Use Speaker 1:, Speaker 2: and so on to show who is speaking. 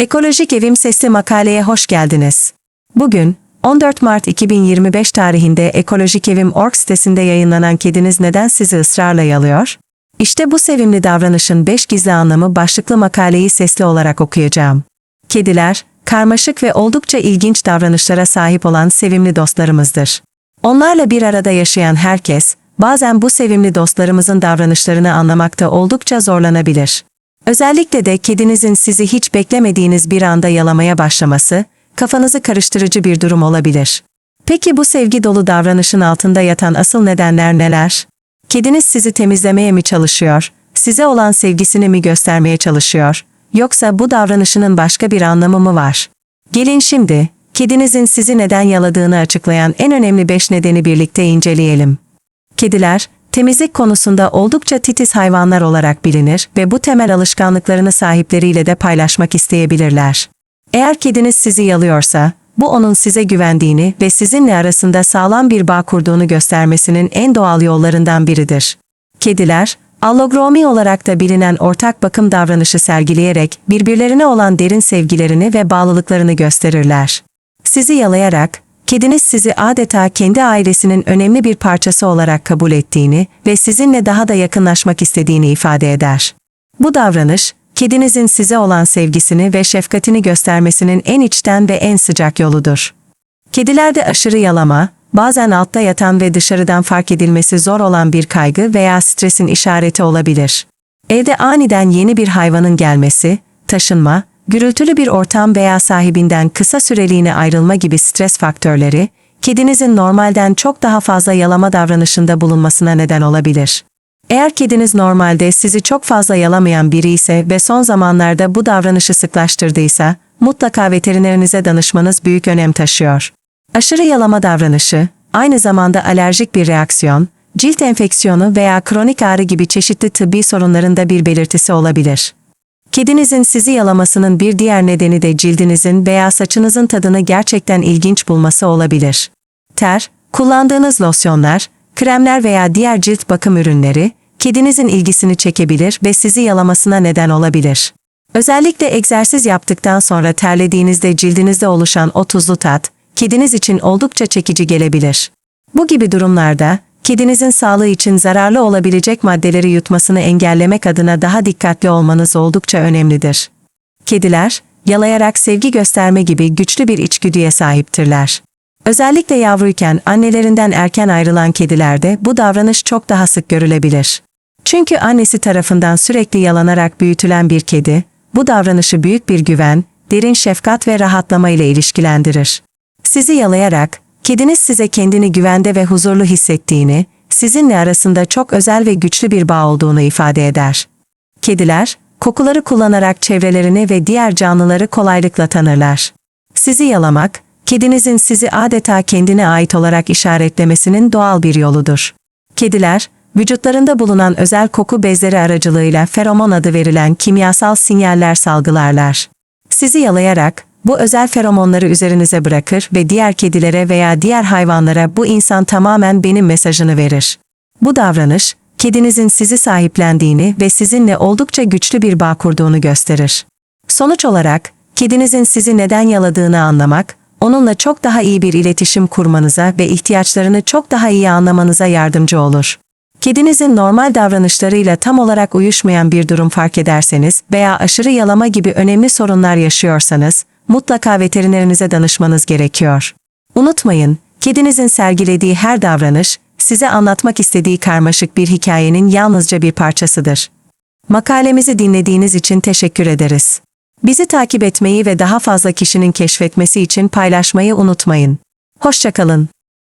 Speaker 1: Ekolojik Evim Sesli makaleye hoş geldiniz. Bugün, 14 Mart 2025 tarihinde Ekolojik Evim org sitesinde yayınlanan Kediniz Neden Sizi ısrarla yalıyor? İşte bu sevimli davranışın 5 gizli anlamı başlıklı makaleyi sesli olarak okuyacağım. Kediler, karmaşık ve oldukça ilginç davranışlara sahip olan sevimli dostlarımızdır. Onlarla bir arada yaşayan herkes, bazen bu sevimli dostlarımızın davranışlarını anlamakta oldukça zorlanabilir. Özellikle de kedinizin sizi hiç beklemediğiniz bir anda yalamaya başlaması, kafanızı karıştırıcı bir durum olabilir. Peki bu sevgi dolu davranışın altında yatan asıl nedenler neler? Kediniz sizi temizlemeye mi çalışıyor, size olan sevgisini mi göstermeye çalışıyor, yoksa bu davranışının başka bir anlamı mı var? Gelin şimdi, kedinizin sizi neden yaladığını açıklayan en önemli 5 nedeni birlikte inceleyelim. Kediler, temizlik konusunda oldukça titiz hayvanlar olarak bilinir ve bu temel alışkanlıklarını sahipleriyle de paylaşmak isteyebilirler. Eğer kediniz sizi yalıyorsa, bu onun size güvendiğini ve sizinle arasında sağlam bir bağ kurduğunu göstermesinin en doğal yollarından biridir. Kediler, allogromi olarak da bilinen ortak bakım davranışı sergileyerek birbirlerine olan derin sevgilerini ve bağlılıklarını gösterirler. Sizi yalayarak, kediniz sizi adeta kendi ailesinin önemli bir parçası olarak kabul ettiğini ve sizinle daha da yakınlaşmak istediğini ifade eder. Bu davranış, kedinizin size olan sevgisini ve şefkatini göstermesinin en içten ve en sıcak yoludur. Kedilerde aşırı yalama, bazen altta yatan ve dışarıdan fark edilmesi zor olan bir kaygı veya stresin işareti olabilir. Evde aniden yeni bir hayvanın gelmesi, taşınma, gürültülü bir ortam veya sahibinden kısa süreliğine ayrılma gibi stres faktörleri, kedinizin normalden çok daha fazla yalama davranışında bulunmasına neden olabilir. Eğer kediniz normalde sizi çok fazla yalamayan biri ise ve son zamanlarda bu davranışı sıklaştırdıysa, mutlaka veterinerinize danışmanız büyük önem taşıyor. Aşırı yalama davranışı, aynı zamanda alerjik bir reaksiyon, cilt enfeksiyonu veya kronik ağrı gibi çeşitli tıbbi sorunların da bir belirtisi olabilir. Kedinizin sizi yalamasının bir diğer nedeni de cildinizin veya saçınızın tadını gerçekten ilginç bulması olabilir. Ter, kullandığınız losyonlar, kremler veya diğer cilt bakım ürünleri, kedinizin ilgisini çekebilir ve sizi yalamasına neden olabilir. Özellikle egzersiz yaptıktan sonra terlediğinizde cildinizde oluşan o tuzlu tat, kediniz için oldukça çekici gelebilir. Bu gibi durumlarda, kedinizin sağlığı için zararlı olabilecek maddeleri yutmasını engellemek adına daha dikkatli olmanız oldukça önemlidir. Kediler, yalayarak sevgi gösterme gibi güçlü bir içgüdüye sahiptirler. Özellikle yavruyken annelerinden erken ayrılan kedilerde bu davranış çok daha sık görülebilir. Çünkü annesi tarafından sürekli yalanarak büyütülen bir kedi, bu davranışı büyük bir güven, derin şefkat ve rahatlama ile ilişkilendirir. Sizi yalayarak, kediniz size kendini güvende ve huzurlu hissettiğini, sizinle arasında çok özel ve güçlü bir bağ olduğunu ifade eder. Kediler, kokuları kullanarak çevrelerini ve diğer canlıları kolaylıkla tanırlar. Sizi yalamak, kedinizin sizi adeta kendine ait olarak işaretlemesinin doğal bir yoludur. Kediler, vücutlarında bulunan özel koku bezleri aracılığıyla feromon adı verilen kimyasal sinyaller salgılarlar. Sizi yalayarak, bu özel feromonları üzerinize bırakır ve diğer kedilere veya diğer hayvanlara bu insan tamamen benim mesajını verir. Bu davranış, kedinizin sizi sahiplendiğini ve sizinle oldukça güçlü bir bağ kurduğunu gösterir. Sonuç olarak, kedinizin sizi neden yaladığını anlamak, onunla çok daha iyi bir iletişim kurmanıza ve ihtiyaçlarını çok daha iyi anlamanıza yardımcı olur. Kedinizin normal davranışlarıyla tam olarak uyuşmayan bir durum fark ederseniz veya aşırı yalama gibi önemli sorunlar yaşıyorsanız, mutlaka veterinerinize danışmanız gerekiyor. Unutmayın, kedinizin sergilediği her davranış, size anlatmak istediği karmaşık bir hikayenin yalnızca bir parçasıdır. Makalemizi dinlediğiniz için teşekkür ederiz. Bizi takip etmeyi ve daha fazla kişinin keşfetmesi için paylaşmayı unutmayın. Hoşçakalın.